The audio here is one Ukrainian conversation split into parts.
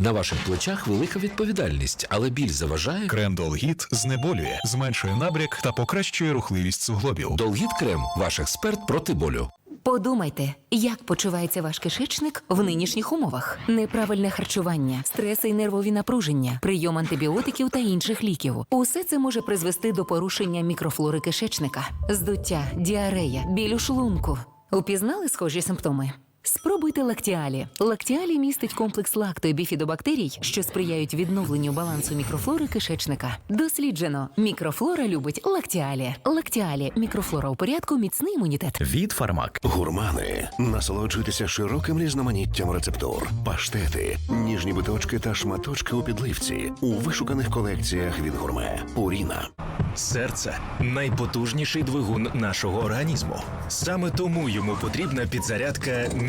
На ваших плечах велика відповідальність, але біль заважає. Крендолгіт знеболює, зменшує набряк та покращує рухливість суглобів. Долгіт крем ваш експерт проти болю. Подумайте, як почувається ваш кишечник в нинішніх умовах: неправильне харчування, стреси і нервові напруження, прийом антибіотиків та інших ліків. Усе це може призвести до порушення мікрофлори кишечника, здуття, діарея, біль у шлунку. Упізнали схожі симптоми? Спробуйте лактіалі. Лактіалі містить комплекс лакто і біфідобактерій, що сприяють відновленню балансу мікрофлори кишечника. Досліджено, мікрофлора любить лактіалі. Лактіалі мікрофлора у порядку, міцний імунітет. Від Фармак. Гурмани. Насолоджуйтеся широким різноманіттям рецептур, паштети, ніжні биточки та шматочки у підливці у вишуканих колекціях від гурме. Пуріна. Серце найпотужніший двигун нашого організму. Саме тому йому потрібна підзарядка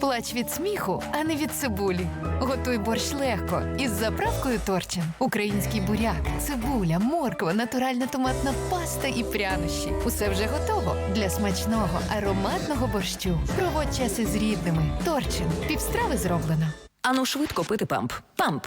Плач від сміху, а не від цибулі. Готуй борщ легко із заправкою торчин. Український буряк, цибуля, морква, натуральна томатна паста і прянощі. Усе вже готово для смачного ароматного борщу. Проводь час із рідними. Торчин. Півстрави зроблено. Ану швидко пити памп. Памп.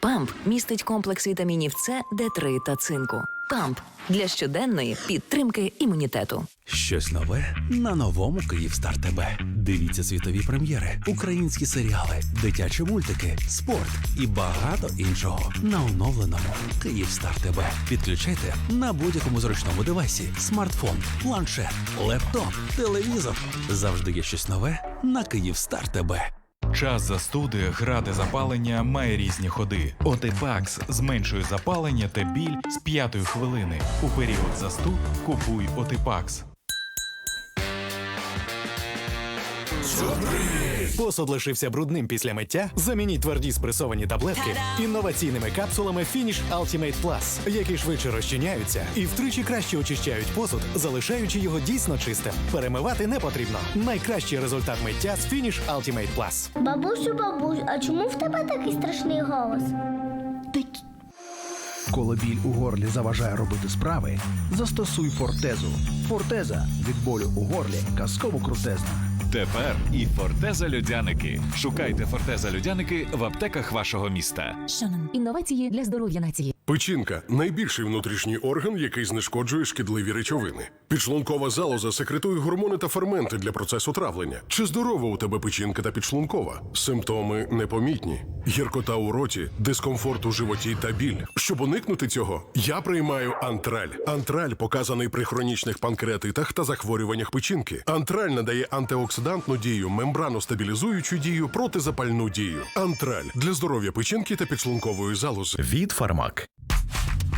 Памп містить комплекс вітамінів С, Д3 та цинку. Памп для щоденної підтримки імунітету. Щось нове на новому Київстар ТБ. Дивіться світові прем'єри, українські серіали, дитячі мультики, спорт і багато іншого на оновленому Київстар ТБ. Підключайте на будь-якому зручному девайсі: смартфон, планшет, лептоп, телевізор. Завжди є щось нове на Київстар ТБ. Час застуди, гради запалення має різні ходи. Отипакс зменшує запалення та біль з п'ятої хвилини. У період застуд купуй Отипакс. Посуд лишився брудним після миття. Замініть тверді спресовані таблетки інноваційними капсулами Finish Ultimate Plus, які швидше розчиняються і втричі краще очищають посуд, залишаючи його дійсно чистим. Перемивати не потрібно. Найкращий результат миття з Finish Ultimate Plus. Бабусю, бабусь, а чому в тебе такий страшний голос? Коли біль у горлі заважає робити справи, застосуй фортезу. Фортеза від болю у горлі казково крутезна. Тепер і Фортеза Людяники. Шукайте Фортеза Людяники в аптеках вашого міста. Шанон. Інновації для здоров'я нації. Печінка найбільший внутрішній орган, який знешкоджує шкідливі речовини. Підшлункова залоза секретує гормони та ферменти для процесу травлення. Чи здорова у тебе печінка та підшлункова? Симптоми непомітні: гіркота у роті, дискомфорт у животі та біль. Щоб уникнути цього, я приймаю антраль. Антраль показаний при хронічних панкреатитах та захворюваннях печінки. Антраль надає антиоксидантну дію, мембрану стабілізуючу дію, протизапальну дію. Антраль для здоров'я печінки та підшлункової залози. Від Фармак.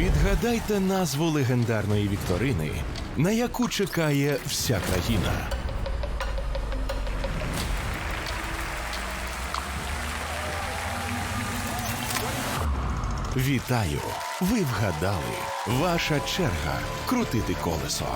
Відгадайте назву легендарної вікторини, на яку чекає вся країна. Вітаю! Ви вгадали. Ваша черга крутити колесо.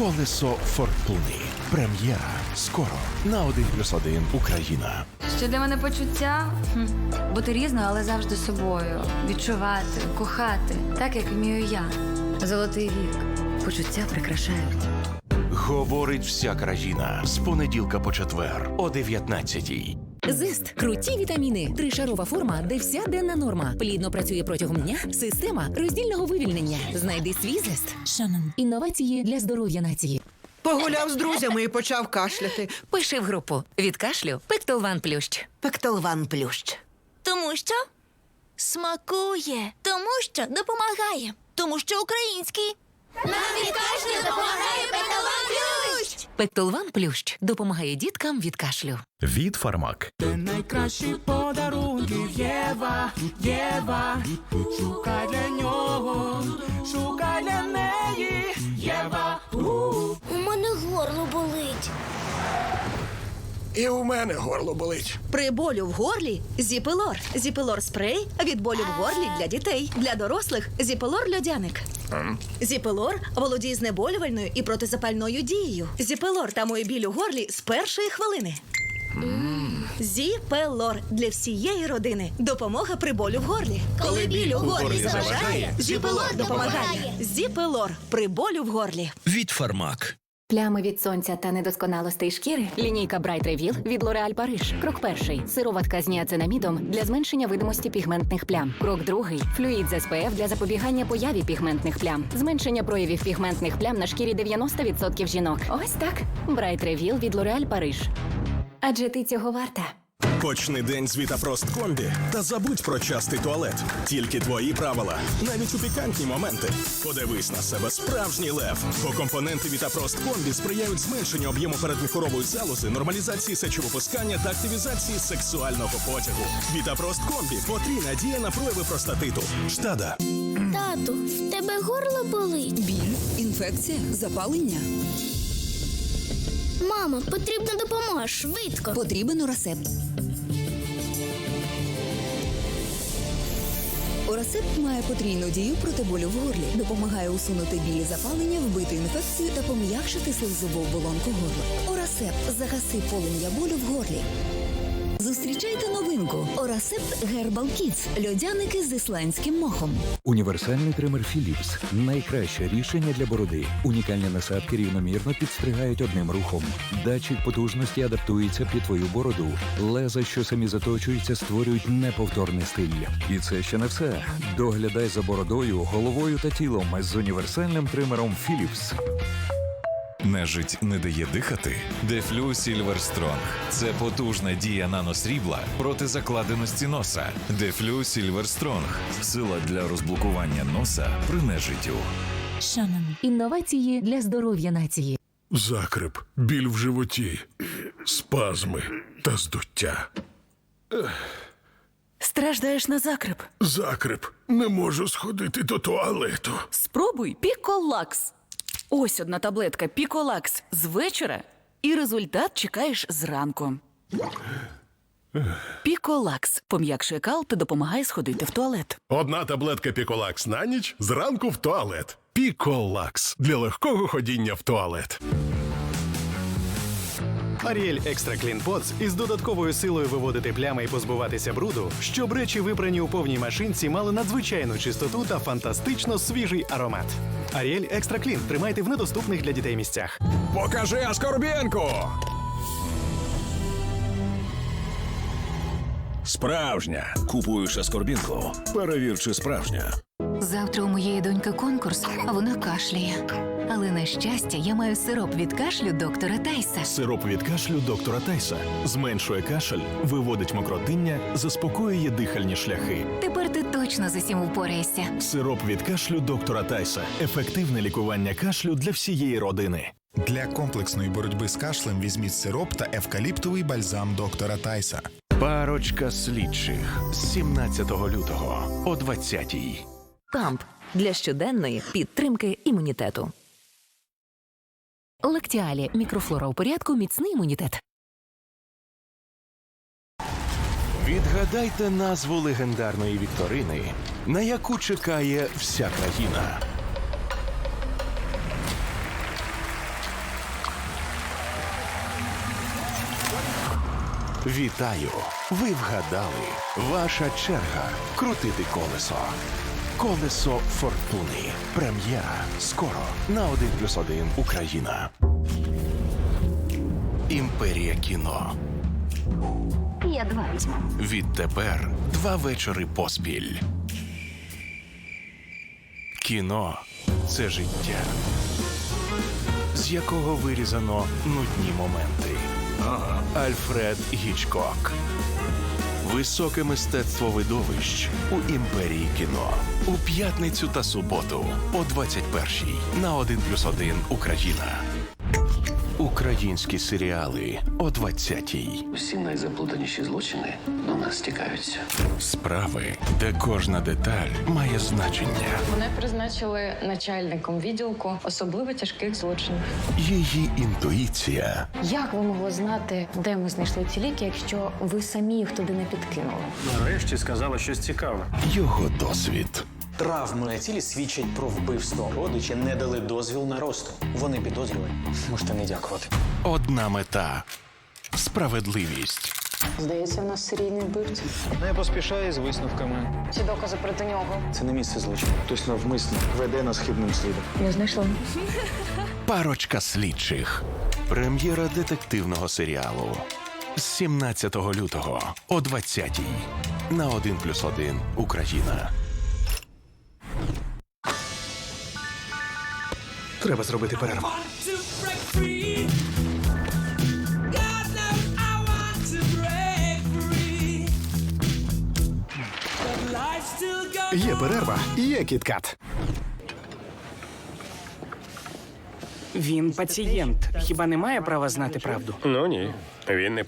Колесо фортуни. Прем'єра. Скоро на 1 плюс 1 Україна. Що для мене почуття? Хм. Бути різною, але завжди собою. Відчувати, кохати, так як вмію я. Золотий вік. Почуття прикрашають. Говорить вся країна з понеділка по четвер о 19-й. Зест круті вітаміни. Тришарова форма, де вся денна норма. Плідно працює протягом дня. Система роздільного вивільнення. Знайди свій зест. Шанон. Інновації для здоров'я нації. Погуляв з друзями і почав кашляти. Пиши в групу від кашлю Пектолван Плющ. Пектолван плющ. Тому що смакує, тому що допомагає, тому що український. Нам від кашлю допомагає Петалан Плющ! Допомагає діткам від кашлю. Від Фармак. Найкращі подарунки Єва, Єва. Шукай для нього, І у мене горло болить. При болю в горлі зіпелор. Зіпелор спрей від болю в горлі для дітей. Для дорослих зіпелор льодяник. Зіпелор володіє знеболювальною і протизапальною дією. Зіпелор тамує біль у горлі з першої хвилини. Зіпелор для всієї родини. Допомога при болю в горлі. Коли біль у горлі заважає, Зіпелор допомагає. Зіпелор при болю в горлі. Від Фармак. Плями від сонця та недосконалостей шкіри. Лінійка Bright Reveal від L'Oréal Paris. Крок перший. Сироватка з ніацинамідом для зменшення видимості пігментних плям. Крок другий. Флюїд з СПФ для запобігання появі пігментних плям. Зменшення проявів пігментних плям на шкірі 90% жінок. Ось так. Bright Reveal від L'Oréal Paris. Адже ти цього варта. Почни день з Вітапрост Комбі та забудь про частий туалет. Тільки твої правила, навіть у пікантні моменти. Подивись на себе справжній лев. Бо компоненти Вітапрост Комбі сприяють зменшенню об'єму передміхорової залози, нормалізації сечовипускання та активізації сексуального потягу. Вітапрост Комбі потрійна дія на прояви простатиту. Штада. Тату, в тебе горло болить. Біль, інфекція, запалення. Мама, потрібна допомога швидко. Потрібен урасепт. Урасепт має потрійну дію проти болю в горлі, допомагає усунути білі запалення, вбити інфекцію та пом'якшити слизову оболонку горла. Орасеп загаси полум'я болю в горлі. Зустрічайте новинку Орасепт Гербал Kids. льодяники з ісландським мохом. Універсальний тример Philips – найкраще рішення для бороди. Унікальні насадки рівномірно підстригають одним рухом. Датчик потужності адаптується під твою бороду. Леза, що самі заточуються, створюють неповторний стиль. І це ще не все. Доглядай за бородою, головою та тілом з універсальним тримером Philips. Нежить не дає дихати. Дефлю Сільвер Стронг. Це потужна дія наносрібла проти закладеності носа. Дефлю Сільвер Стронг. Сила для розблокування носа при нежиттю. Шанан. Інновації для здоров'я нації. Закрип, біль в животі, спазми та здуття. Страждаєш на закрип. Закрип, не можу сходити до туалету. Спробуй Піколакс. Ось одна таблетка Піколакс з вечора, і результат чекаєш зранку. Піколакс пом'якшує кал та допомагає сходити в туалет. Одна таблетка Піколакс на ніч зранку в туалет. Піколакс для легкого ходіння в туалет. Аріель Екстра Клін Подс із додатковою силою виводити плями і позбуватися бруду, щоб речі, випрані у повній машинці, мали надзвичайну чистоту та фантастично свіжий аромат. Аріель Екстра Клін тримайте в недоступних для дітей місцях. Покажи Аскорбєнку! Справжня. Купуєш Аскорбінку. Перевір, чи справжня. Завтра у моєї доньки конкурс, а вона кашляє. Але на щастя, я маю сироп від кашлю доктора Тайса. Сироп від кашлю доктора Тайса зменшує кашель, виводить мокротиння, заспокоює дихальні шляхи. Тепер ти точно з усім упораєшся. Сироп від кашлю доктора Тайса. Ефективне лікування кашлю для всієї родини. Для комплексної боротьби з кашлем візьміть сироп та евкаліптовий бальзам доктора Тайса. Парочка слідчих з 17 лютого о 20-й. Камп для щоденної підтримки імунітету. Лактіалі мікрофлора у порядку, міцний імунітет. Відгадайте назву легендарної вікторини, на яку чекає вся країна. Вітаю! Ви вгадали. Ваша черга крутити колесо. Колесо фортуни. Прем'єра. Скоро на 1 плюс 1 Україна. Імперія кіно. Я два візьму. Відтепер два вечори поспіль. Кіно це життя. З з якого вирізано нудні моменти. Альфред Гічкок. Високе мистецтво видовищ у імперії кіно. У п'ятницю та суботу о 21-й на 1+,1 Україна. Українські серіали о 20-й. Всі найзаплутаніші злочини до нас стікаються. Справи, де кожна деталь має значення. Мене призначили начальником відділку особливо тяжких злочинів. Її інтуїція Як ви могли знати, де ми знайшли ці ліки, якщо ви самі їх туди не підкинули? Нарешті сказала щось цікаве. його досвід. Травми на тілі свідчать про вбивство. Родичі не дали дозвіл на розтин. Вони підозрювані. Можете не дякувати. Одна мета справедливість. Здається, в нас серійний вбивця. Не поспішай з висновками. Всі докази проти нього. Це не місце злочину. Хтось навмисно веде нас хибним слідом. Я знайшла. Парочка слідчих. Прем'єра детективного серіалу з 17 лютого о 20-й на 1+,1 Україна. Треба зробити перерву. Є перерва, є кіткат. Він пацієнт. Хіба не має права знати правду? Ну ні. Він не